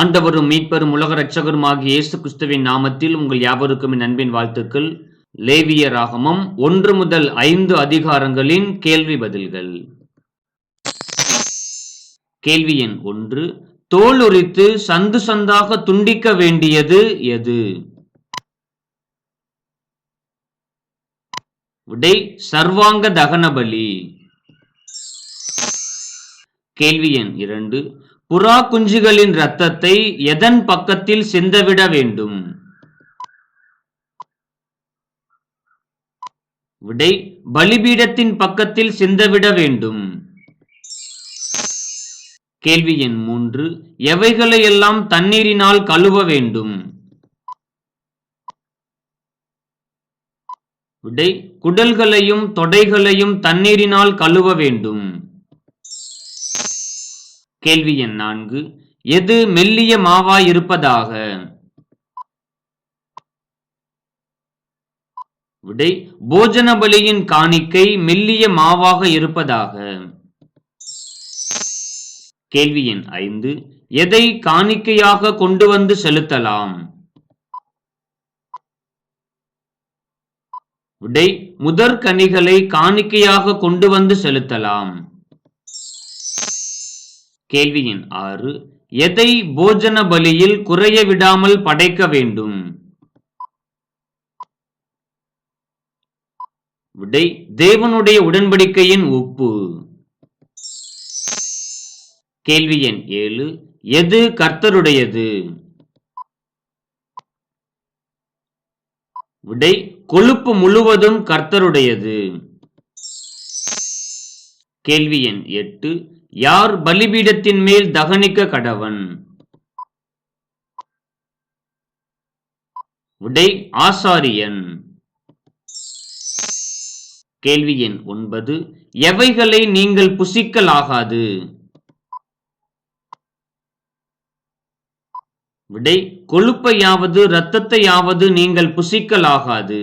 ஆண்டவரும் மீட்பரும் உலக ரட்சகருமாகிய இயேசு கிறிஸ்துவின் நாமத்தில் உங்கள் யாவருக்கும் என் அன்பின் வாழ்த்துக்கள். லேவியராகமம் ஒன்று முதல் ஐந்து அதிகாரங்களின் கேள்வி பதில்கள். கேள்வி எண் ஒன்று. தோல் உரித்து சந்து சந்தாக துண்டிக்க வேண்டியது எது? விடை சர்வாங்க தகனபலி. கேள்வி எண் இரண்டு. புறா குஞ்சுகளின் இரத்தத்தை எதன் பக்கத்தில் சிந்தவிட வேண்டும்? விடை பலிபீடத்தின் பக்கத்தில் சிந்தவிட வேண்டும். கேள்வி எண் மூன்று எவைகளை எல்லாம் தண்ணீரினால் கழுவ வேண்டும்? விடை குடல்களையும் தொடைகளையும் தண்ணீரினால் கழுவ வேண்டும். கேள்வி எண் நான்கு. எது மெல்லிய மாவாய் இருப்பதாக விடை போஜன பலியின் காணிக்கை மெல்லிய மாவாக இருப்பதாக. கேள்வி எண் ஐந்து. எதை காணிக்கையாக கொண்டு வந்து செலுத்தலாம்? விடை முதற்கனிகளை காணிக்கையாக கொண்டு வந்து செலுத்தலாம். கேள்வியின் ஆறு. எதை போஜன பலியில் குறைய விடாமல் படைக்க வேண்டும்? விடை தேவனுடைய உடன்படிக்கையின் உப்பு கேள்வி எண் ஏழு. எது கர்த்தருடையது? விடை கொழுப்பு முழுவதும் கர்த்தருடையது. கேள்வி எண் எட்டு. யார் பலிபீடத்தின் மேல் தகனிக்க கடவன்? விடை ஆசாரியன். கேள்வி எண் ஒன்பது. எவைகளை நீங்கள் புசிக்கலாகாது? விடை கொழுப்பையாவது இரத்தத்தையாவது நீங்கள் புசிக்கலாகாது.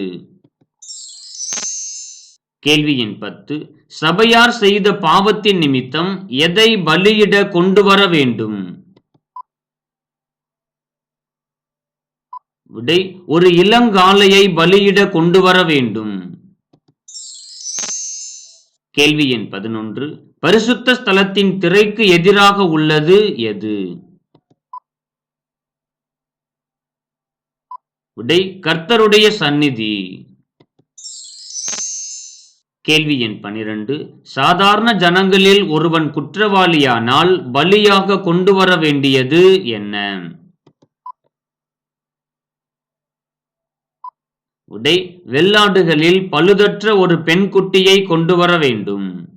கேள்வி எண் பத்து. சபையார் செய்த பாவத்தின் நிமித்தம் எதை பலியிட கொண்டு வர வேண்டும்? விடை ஒரு இளங்காலையை பலியிட கொண்டு வர வேண்டும். கேள்வி எண் பதினொன்று. பரிசுத்த ஸ்தலத்தின் திரைக்கு எதிராக உள்ளது எது? விடை கர்த்தருடைய சந்நிதி. கேள்வி எண் பனிரெண்டு. சாதாரண ஜனங்களில் ஒருவன் குற்றவாளியானால் பலியாக கொண்டு வர வேண்டியது என்ன? உடை வெள்ளாடுகளில் பழுதற்ற ஒரு பெண் குட்டியை கொண்டு வர வேண்டும்.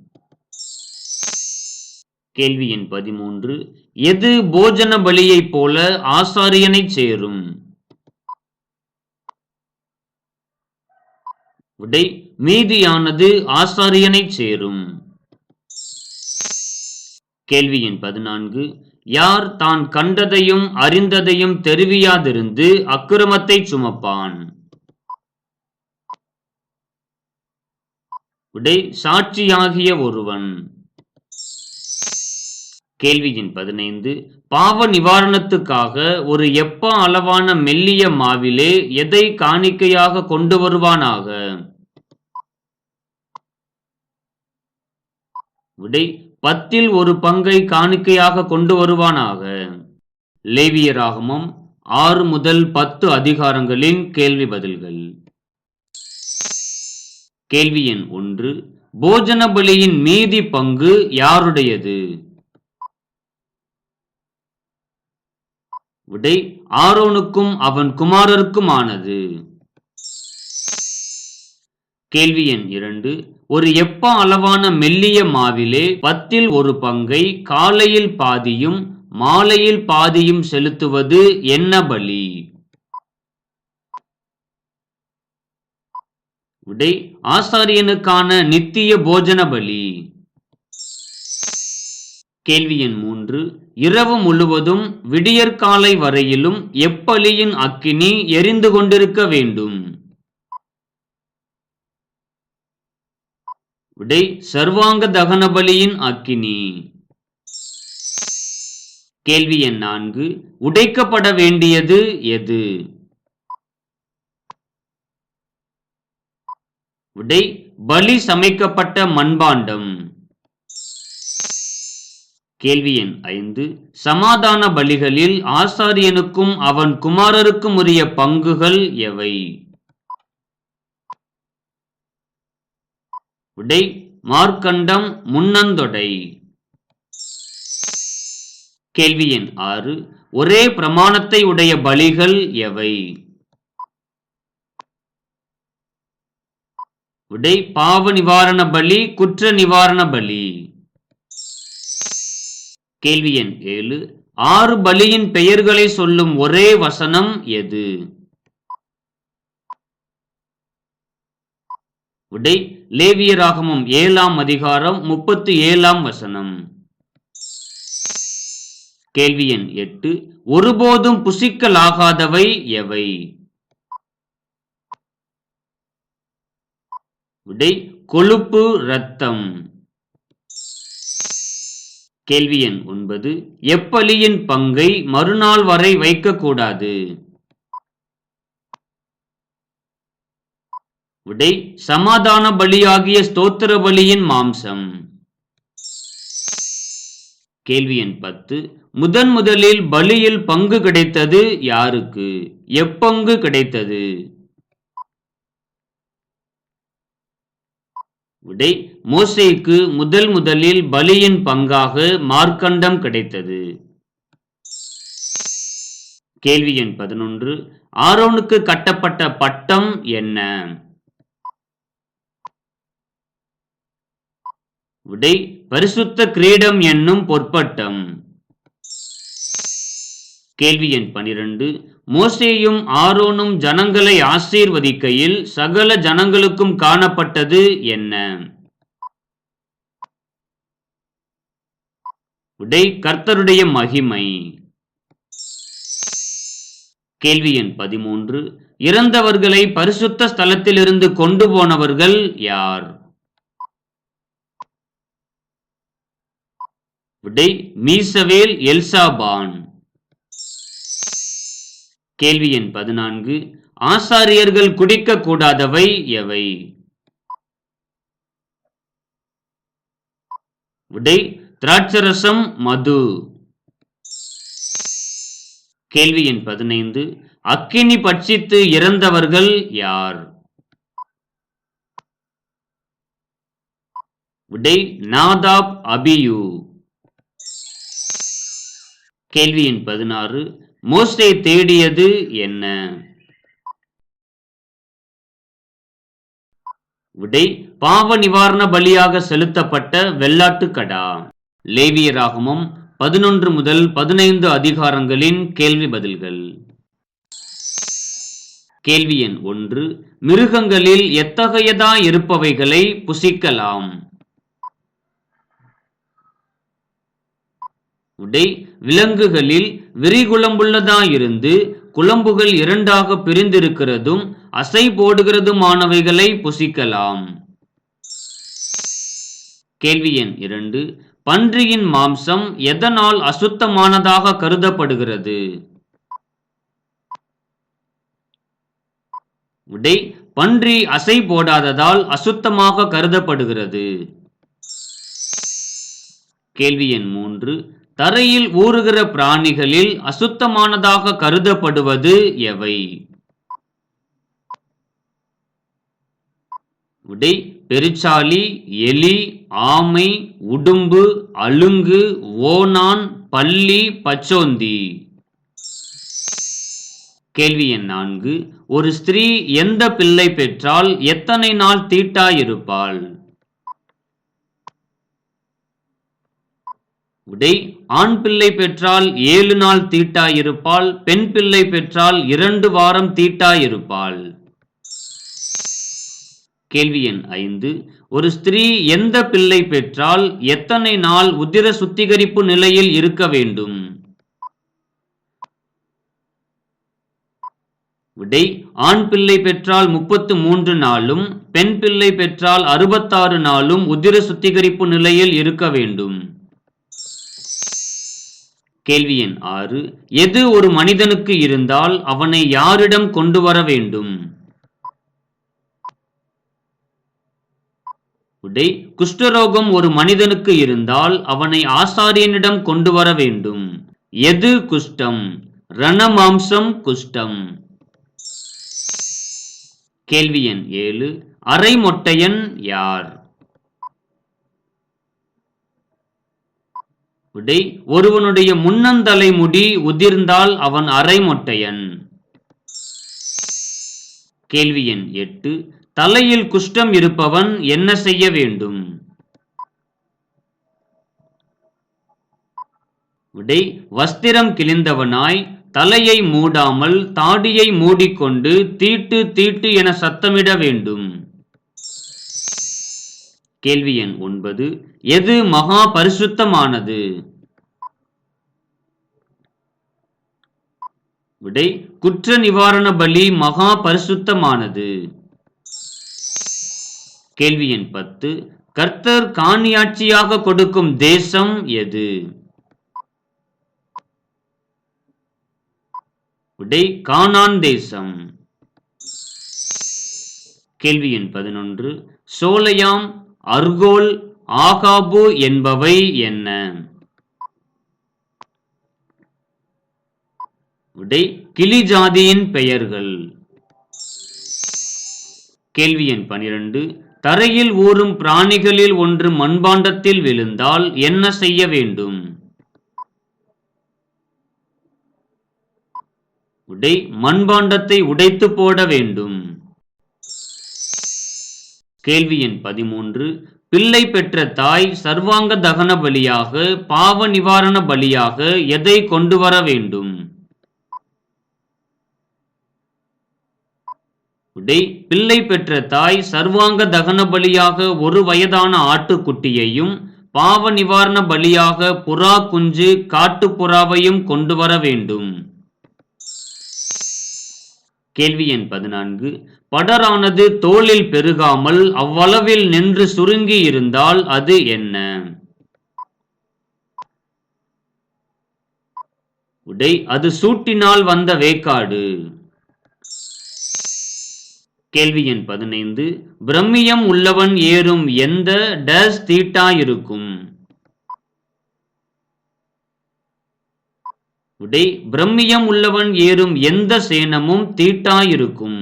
கேள்வி எண் பதிமூன்று. எது போஜன பலியைப் போல ஆசாரியனை சேரும்? விடை மீதியானது ஆசாரியனை சேரும். கேள்வியின் பதினான்கு. யார் தான் கண்டதையும் அறிந்ததையும் தெரிவியாதிருந்து அக்கிரமத்தை சுமப்பான்? விடை சாட்சியாகிய ஒருவன். கேள்வியின் பதினைந்து. பாவ நிவாரணத்துக்காக ஒரு எப்ப அளவான மெல்லிய மாவிலே எதை காணிக்கையாக கொண்டு வருவானாக? விடை பத்தில் ஒரு பங்கை காணிக்கையாக கொண்டு வருவானாக? லேவியராகமம் ஆறு முதல் பத்து அதிகாரங்களின் கேள்வி பதில்கள். கேள்வி எண் ஒன்று போஜன பலியின் மீதி பங்கு யாருடையது? விடை ஆரோனுக்கும் அவன் குமாரருக்குமானது. கேள்வி எண் இரண்டு ஒரு எப்ப அளவான மெல்லிய மாவிலே பத்தில் ஒரு பங்கை காலையில் பாதியும் மாலையில் பாதியும் செலுத்துவது என்ன பலி? விடை ஆசாரியனுக்கான நித்திய போஜன பலி. கேள்வி எண் மூன்று. இரவு முழுவதும் விடியற்காலை வரையிலும் எப்பலியின் அக்கினி எரிந்து கொண்டிருக்க வேண்டும்? விடை சர்வாங்க தகன பலியின் அக்கினி. கேள்வி எண் நான்கு உடைக்கப்பட வேண்டியது எது? விடை பலி சமைக்கப்பட்ட மண்பாண்டம். கேள்வி எண் ஐந்து சமாதான பலிகளில் ஆசாரியனுக்கும் அவன் குமாரருக்கும் உரிய பங்குகள் எவை? விடை மார்க்கண்டம் முன்னந்தொடை. கேள்வி எண் ஆறு. ஒரே பிரமாணத்தை உடைய பலிகள் எவை? விடை பாவ நிவாரண பலி குற்ற நிவாரண பலி. கேள்வி எண் ஏழு. ஆறு பலியின் பெயர்களை சொல்லும் ஒரே வசனம் எது? விடை லேவியராகமம் ஏழாம் அதிகாரம் முப்பத்து ஏழாம் வசனம். கேள்வி எண் எட்டு ஒருபோதும் புசிக்கலாகாதவை எவை? விடை கொழுப்பு இரத்தம். கேள்வி எண் ஒன்பது எப்பலியின் பங்கை மறுநாள் வரை வைக்கக்கூடாது? விடை சமாதான பலியாகிய ஸ்தோத்திர பலியின் மாம்சம். கேள்வி எண் பத்து. முதன் முதலில் பலியில் பங்கு கிடைத்தது யாருக்கு? எப்பங்கு கிடைத்தது? விடை மோசேக்கு முதல் முதலில் பலியின் பங்காக மார்க்கண்டம் கிடைத்தது. கேள்வி எண் பதினொன்று. ஆரோனுக்கு கட்டப்பட்ட பட்டம் என்ன? உடை பரிசுத்த கிரீடம் என்னும் பொற்பட்டம். கேள்வி எண் பனிரெண்டு. மோசேயும் ஆரோனும் ஜனங்களை ஆசீர்வதிக்கையில் சகல ஜனங்களுக்கும் காணப்பட்டது என்ன? உடை கர்த்தருடைய மகிமை. கேள்வி எண் பதிமூன்று. இறந்தவர்களை பரிசுத்த ஸ்தலத்திலிருந்து கொண்டு போனவர்கள் யார்? விடை மீசவேல் எல்சாபான். கேள்வி எண் பதினான்கு. ஆசாரியர்கள் குடிக்க கூடாதவை எவை? விடை திராட்சரசம் மது. கேள்வி எண் பதினைந்து. அக்கினி பட்சித்து இறந்தவர்கள் யார்? விடை நாதாப் அபியூ. கேள்வியின் பதினாறு மோசே தேடியது என்ன? விடை பாவ நிவாரண பலியாக செலுத்தப்பட்ட வெள்ளாட்டுக்கடா லேவியராகமும் பதினொன்று முதல் பதினைந்து அதிகாரங்களின் கேள்வி பதில்கள். கேள்வி எண் ஒன்று மிருகங்களில் எத்தகையதா இருப்பவைகளை புசிக்கலாம்? உடை விலங்குகளில் விரிகுளம்புள்ளதாயிருந்து குழம்புகள் இரண்டாக பிரிந்திருக்கிறதும் அசை போடுகிறதுமானவைகளை புசிக்கலாம். கேள்வி எண் இரண்டு. பன்றியின் மாம்சம் எதனால் அசுத்தமானதாக கருதப்படுகிறது? விடை பன்றி அசை போடாததால் அசுத்தமாக கருதப்படுகிறது. கேள்வி எண் மூன்று. தரையில் ஊறுகிற பிராணிகளில் அசுத்தமானதாக கருதப்படுவது எவை? விடை பெருச்சாலி எலி ஆமை உடும்பு அலுங்கு ஓனான் பள்ளி பச்சோந்தி. கேள்வி எண் நான்கு. ஒரு ஸ்திரீ எந்த பிள்ளை பெற்றால் எத்தனை நாள் தீட்டாயிருப்பாள் விடை ஆண் பிள்ளை பெற்றால் ஏழு நாள் தீட்டாயிருப்பாள் பெண் பிள்ளை பெற்றால் இரண்டு வாரம் தீட்டாயிருப்பாள். கேள்வி எண் ஐந்து. ஒரு ஸ்திரீ எந்த பிள்ளை பெற்றால் எத்தனை நாள் உதிர சுத்திகரிப்பு நிலையில் இருக்க வேண்டும்? விடை ஆண் பிள்ளை பெற்றால் முப்பத்து மூன்று நாளும் பெண் பிள்ளை பெற்றால் அறுபத்தாறு நாளும் உதிர சுத்திகரிப்பு நிலையில் இருக்க வேண்டும். கேள்வி எண் ஆறு. எது ஒரு மனிதனுக்கு இருந்தால் அவனை யாரிடம் கொண்டு வர வேண்டும்? உடை. குஷ்டரோகம் ஒரு மனிதனுக்கு இருந்தால் அவனை ஆசாரியனிடம் கொண்டு வர வேண்டும். எது குஷ்டம்? ரணமாம்சம் குஷ்டம். கேள்வி எண் ஏழு. அரை மொட்டையன் யார்? விடை. ஒருவனுடைய முன்னந்தலை முடி உதிர்ந்தால் அவன் அரை மொட்டையன் கேள்வி எண் எட்டு. தலையில் குஷ்டம் இருப்பவன் என்ன செய்ய வேண்டும்? விடை. வஸ்திரம் கிழிந்தவனாய் தலையை மூடாமல் தாடியை மூடிக்கொண்டு தீட்டு தீட்டு என சத்தமிட வேண்டும். கேள்வி எண் ஒன்பது. எது மகா பரிசுத்தமானது? விடை குற்ற நிவாரண பலி மகா பரிசுத்தமானது. கேள்வி எண் பத்து கர்த்தர் காணியாட்சியாக கொடுக்கும் தேசம் எது? விடை கானான் தேசம். கேள்வி எண் பதினொன்று சோலையாம் அர்கோல் ஆகாபு என்பவை என்ன? விடை கிளி ஜாதியின் பெயர்கள். கேள்வி எண் பனிரெண்டு. தரையில் ஊறும் பிராணிகளில் ஒன்று மண்பாண்டத்தில் விழுந்தால் என்ன செய்ய வேண்டும்? உடை மண்பாண்டத்தை உடைத்து போட வேண்டும். கேள்வி எண் பதிமூன்று. பிள்ளை பெற்ற தாய் சர்வாங்க தகன பலியாக பாவ நிவாரண பலியாக எதை கொண்டு வர வேண்டும்? கொண்டு பிள்ளை பெற்ற தாய் சர்வாங்க தகன பலியாக ஒரு வயதான ஆட்டுக்குட்டியையும் பாவ நிவாரண பலியாக புறா குஞ்சு காட்டுப்புறாவையும் கொண்டு வர வேண்டும். கேள்வி எண் பதினான்கு. படரானது தோளில் பெருகாமல் அவ்வளவில் நின்று சுருங்கி இருந்தால் அது என்ன? உடை அது சூட்டினால் வந்த வேக்காடு. கேள்வி எண் பதினைந்து பிரம்மியம் உள்ளவன் ஏறும் எந்த டஸ் தீட்டா இருக்கும்? விடை பிரம்மியம் உள்ளவன் ஏறும் எந்த சேனமும் தீட்டாயிருக்கும்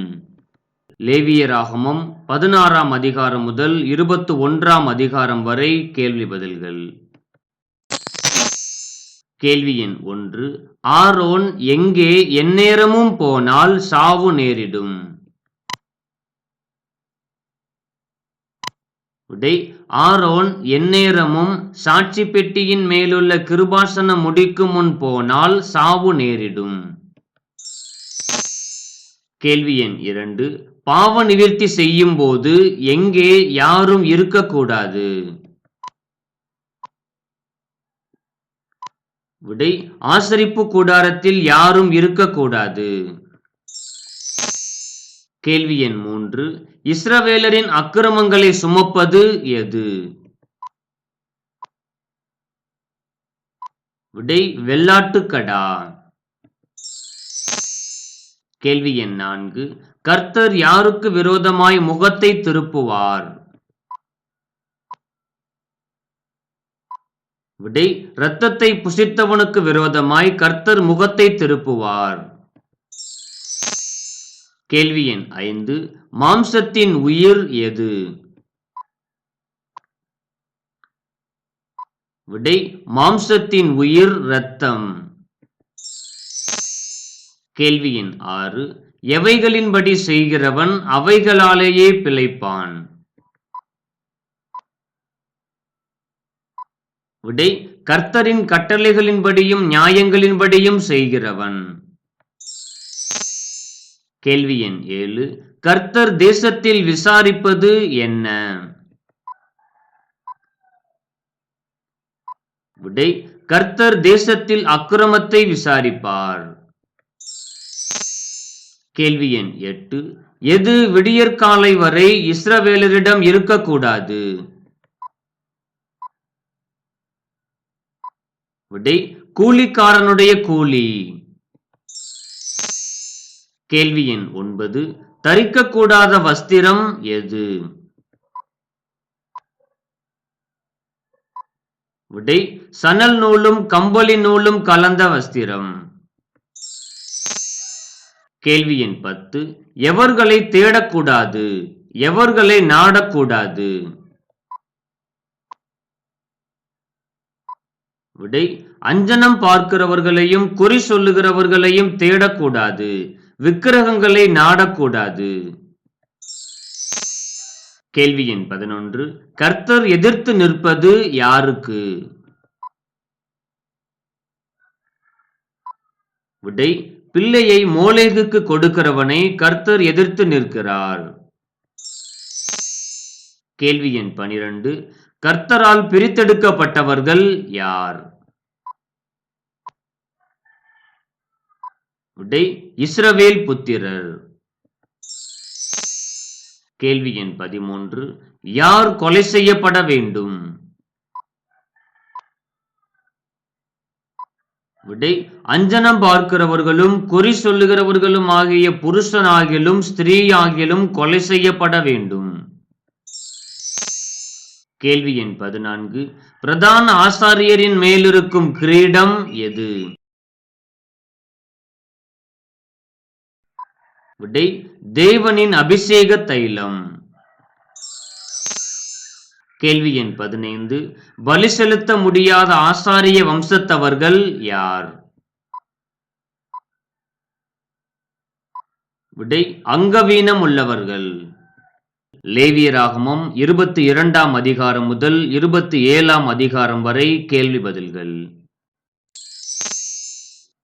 லேவியராகமம் பதினாறாம் அதிகாரம் முதல் இருபத்து ஒன்றாம் அதிகாரம் வரை கேள்வி பதில்கள். கேள்வி எண் ஒன்று ஆரோன் எங்கே எந்நேரமும் போனால் சாவு நேரிடும்? விடை ஆரோன் எந்நேரமும் சாட்சி பெட்டியின் மேலுள்ள கிருபாசன முடிக்கு முன் போனால் சாவு நேரிடும். கேள்வி எண் இரண்டு. பாவ நிவர்த்தி செய்யும் போது எங்கே யாரும் இருக்கக்கூடாது. விடை ஆசரிப்பு கூடாரத்தில் யாரும் இருக்கக்கூடாது. கேள்வி எண் மூன்று. இஸ்ரவேலரின் அக்கிரமங்களை சுமப்பது எது? விடை வெள்ளாட்டுக்கடா கேள்வி எண் நான்கு. கர்த்தர் யாருக்கு விரோதமாய் முகத்தை திருப்புவார்? விடை இரத்தத்தை புசித்தவனுக்கு விரோதமாய் கர்த்தர் முகத்தை திருப்புவார். கேள்வி எண் ஐந்து மாம்சத்தின் உயிர் எது? விடை மாம்சத்தின் உயிர் இரத்தம். கேள்வி எண் ஆறு எவைகளின்படி செய்கிறவன் அவைகளாலேயே பிழைப்பான்? விடை கர்த்தரின் கட்டளைகளின்படியும் நியாயங்களின்படியும் செய்கிறவன். கேள்வி எண் ஏழு. கர்த்தர் தேசத்தில் விசாரிப்பது என்ன? விடை கர்த்தர் தேசத்தில் அக்கிரமத்தை விசாரிப்பார். கேள்வி எண் எட்டு. எது விடியற்காலை வரை இஸ்ரவேலரிடம் இருக்கக்கூடாது? விடை கூலிக்காரனுடைய கூலி. கேள்வி எண் ஒன்பது தரிக்கக்கூடாத வஸ்திரம் எது? விடை சணல் நூலும் கம்பளி நூலும் கலந்த வஸ்திரம். கேள்வி எண் பத்து எவர்களை தேடக்கூடாது? எவர்களை நாடக்கூடாது? விடை அஞ்சனம் பார்க்கிறவர்களையும் குறி சொல்லுகிறவர்களையும் தேடக்கூடாது. விக்கிரகங்களை நாடக்கூடாது. கேள்வி எண் பதினொன்று. கர்த்தர் எதிர்த்து நிற்பது யாருக்கு? விடை பிள்ளையை மோலேகுக்கு கொடுக்கிறவனை கர்த்தர் எதிர்த்து நிற்கிறார். கேள்வி எண் பனிரெண்டு. கர்த்தரால் பிரித்தெடுக்கப்பட்டவர்கள் யார்? விடை இஸ்ரவேல் புத்திரர். கேள்வி எண் பதிமூன்று. யார் கொலை செய்யப்பட வேண்டும்? விடை அஞ்சனம் பார்க்கிறவர்களும் குறி சொல்லுகிறவர்களும் ஆகிய புருஷனாகிலும் ஸ்திரீ ஆகிலும் கொலை செய்யப்பட வேண்டும். கேள்வி எண் பதினான்கு. பிரதான ஆசாரியரின் மேலிருக்கும் கிரீடம் எது? விடை தேவனின் அபிஷேக தைலம். கேள்வி எண் பதினைந்து. பலி செலுத்த முடியாத ஆசாரிய வம்சத்தவர்கள் யார்? விடை அங்கவீனம் உள்ளவர்கள். லேவியராகமம் இருபத்தி இரண்டாம் அதிகாரம் முதல் இருபத்தி ஏழாம் அதிகாரம் வரை கேள்வி பதில்கள்.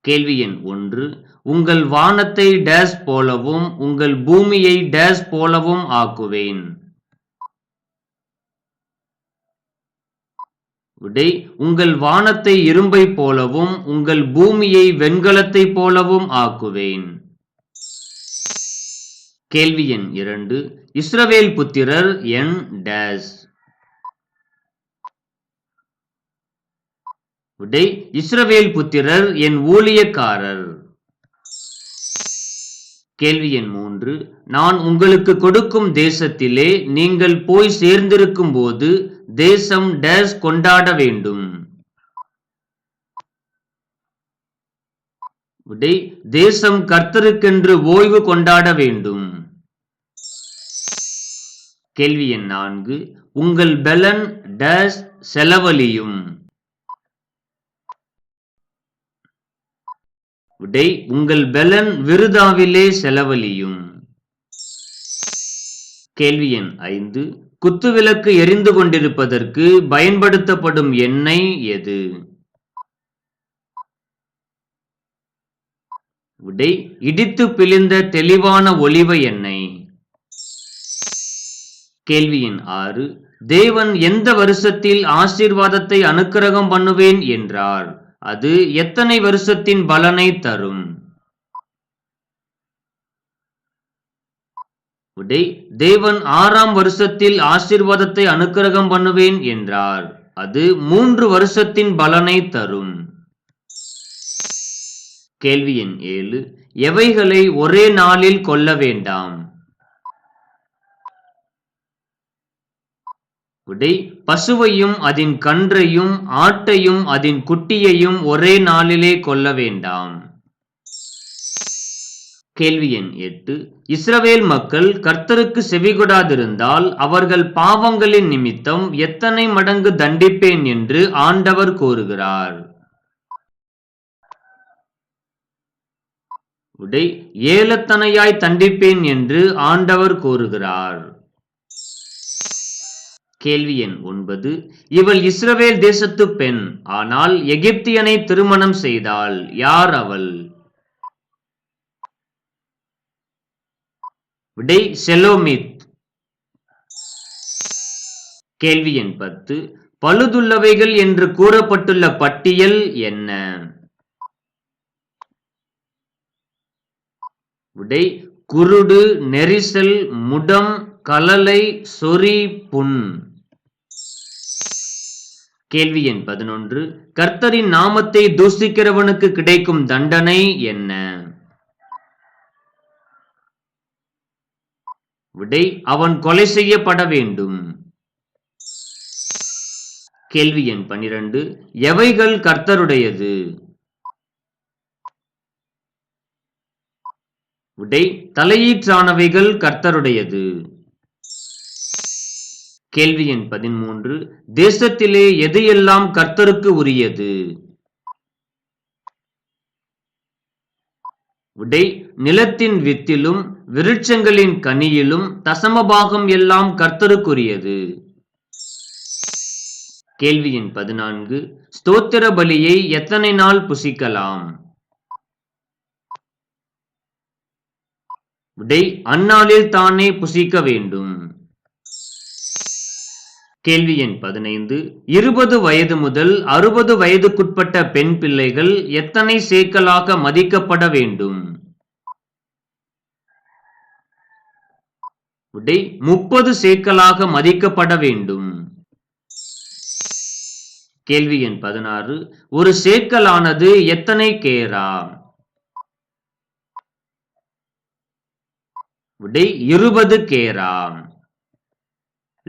கேள்வி எண் ஒன்று. உங்கள் வானத்தை டேஸ் போலவும் உங்கள் பூமியை டேஸ் போலவும் ஆக்குவேன். விடை உங்கள் வானத்தை இரும்பை போலவும் உங்கள் பூமியை வெண்கலத்தை போலவும் ஆக்குவேன். கேள்வி எண் இரண்டு. இஸ்ரவேல் புத்திரர் என் டேஸ். விடை இஸ்ரவேல் புத்திரர் என் ஊழியக்காரர். கேள்வி எண் மூன்று. நான் உங்களுக்கு கொடுக்கும் தேசத்திலே நீங்கள் போய் சேர்ந்திருக்கும் போது தேசம் டேஸ் கொண்டாட வேண்டும். விடை தேசம் கர்த்தருக்கென்று ஓய்வு கொண்டாட வேண்டும். கேள்வி எண் நான்கு. உங்கள் பெலன் டேஸ் செலவழியும். விடை உங்கள் பெலன் விருதாவிலே செலவழியும். கேள்வி எண் ஐந்து. குத்துவிளக்கு எரிந்து கொண்டிருப்பதற்கு பயன்படுத்தப்படும் எண்ணெய் எது? விடை இடித்து பிழிந்த தெளிவான ஒளிவ எண்ணெய். கேள்வியின் ஆறு. தேவன் எந்த வருஷத்தில் ஆசீர்வாதத்தை அனுக்கிரகம் பண்ணுவேன் என்றார். அது எத்தனை வருஷத்தின் பலனை தரும்? விடை தேவன் ஆறாம் வருஷத்தில் ஆசீர்வாதத்தை அனுக்கிரகம் பண்ணுவேன் என்றார். அது மூன்று வருஷத்தின் பலனை தரும். கேள்வி எண் ஏழு. எவைகளை ஒரே நாளில் கொல்ல வேண்டாம்? விடை பசுவையும் அதன் கன்றையும் ஆட்டையும் அதன் குட்டியையும் ஒரே நாளிலே கொல்ல வேண்டாம். கேள்வி எண் எட்டு. இஸ்ரவேல் மக்கள் கர்த்தருக்கு செவிகொடாதிருந்தால் அவர்கள் பாவங்களின் நிமித்தம் எத்தனை மடங்கு தண்டிப்பேன் என்று ஆண்டவர் கூறுகிறார். உடை ஏலத்தனையாய் தண்டிப்பேன் என்று ஆண்டவர் கூறுகிறார். கேள்வி எண் ஒன்பது. இவள் இஸ்ரவேல் தேசத்து பெண் ஆனால் எகிப்தியனை திருமணம் செய்தாள். யார் அவள்? விடை செலோமித். கேள்வி எண் பத்து. பழுதுள்ளவைகள் என்று கூறப்பட்டுள்ள பட்டியல் என்ன? விடை குருடு நெரிசல் முடம் கலலை சொறி புண். கேள்வி எண் பதினொன்று கர்த்தரின் நாமத்தை தூஷிக்கிறவனுக்கு கிடைக்கும் தண்டனை என்ன? விடை அவன் கொலை செய்யப்பட வேண்டும். கேள்வி எண் பனிரெண்டு எவைகள் கர்த்தருடையது? விடை தலையீற்றானவைகள் கர்த்தருடையது. கேள்வி எண் பதிமூன்று தேசத்திலே எது எல்லாம் கர்த்தருக்கு உரியது? விடை நிலத்தின் வித்திலும் விருட்சங்களின் கனியிலும் தசமபாகம் எல்லாம் கர்த்தருக்குரியது. கேள்வி எண் பதினான்கு ஸ்தோத்திர பலியை எத்தனை நாள் புசிக்கலாம்? விடை அந்நாளில் தானே புசிக்க வேண்டும். கேள்வி எண் பதினைந்து. இருபது வயது முதல் அறுபது வயதுக்குட்பட்ட பெண் பிள்ளைகள் எத்தனை சேக்கலாக மதிக்கப்பட வேண்டும்? விடை முப்பது சேக்கலாக மதிக்கப்பட வேண்டும். கேள்வி எண் பதினாறு. ஒரு சேக்கலானது எத்தனை கேரா? விடை இருபது கேரா.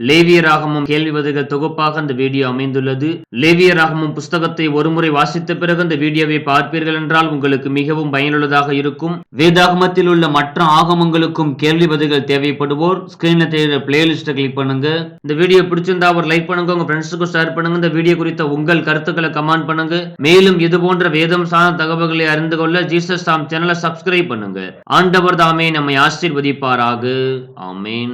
லேவியராகமும் கேள்வி பதில்கள் தொகுப்பாக அந்த வீடியோ அமைந்துள்ளது. லேவியராகமும் புஸ்தகத்தை ஒருமுறை வாசித்த பிறகு அந்த வீடியோவை பார்ப்பீர்கள் என்றால் உங்களுக்கு மிகவும் பயனுள்ளதாக இருக்கும். வேதாகமத்தில் உள்ள மற்ற ஆகமங்களுக்கும் கேள்வி பதில்கள் தேவைப்படுவோர் ஸ்கிரீன்ல தெரியுற பிளேலிஸ்ட்டை கிளிக் பண்ணுங்க. இந்த வீடியோ பிடிச்சிருந்தா ஒரு லைக் பண்ணுங்க உங்க ஃப்ரெண்ட்ஸுக்கும் ஷேர் பண்ணுங்க. இந்த வீடியோ குறித்த உங்கள் கருத்துக்களை கமெண்ட் பண்ணுங்க. மேலும் இது போன்ற வேதம் சார்ந்த தகவல்களை அறிந்து கொள்ள ஜீசஸ் தாம் சேனலை சப்ஸ்கிரைப் பண்ணுங்க. ஆண்டவர் தாமே நம்மை ஆசீர்வதிப்பாராக. ஆமேன்.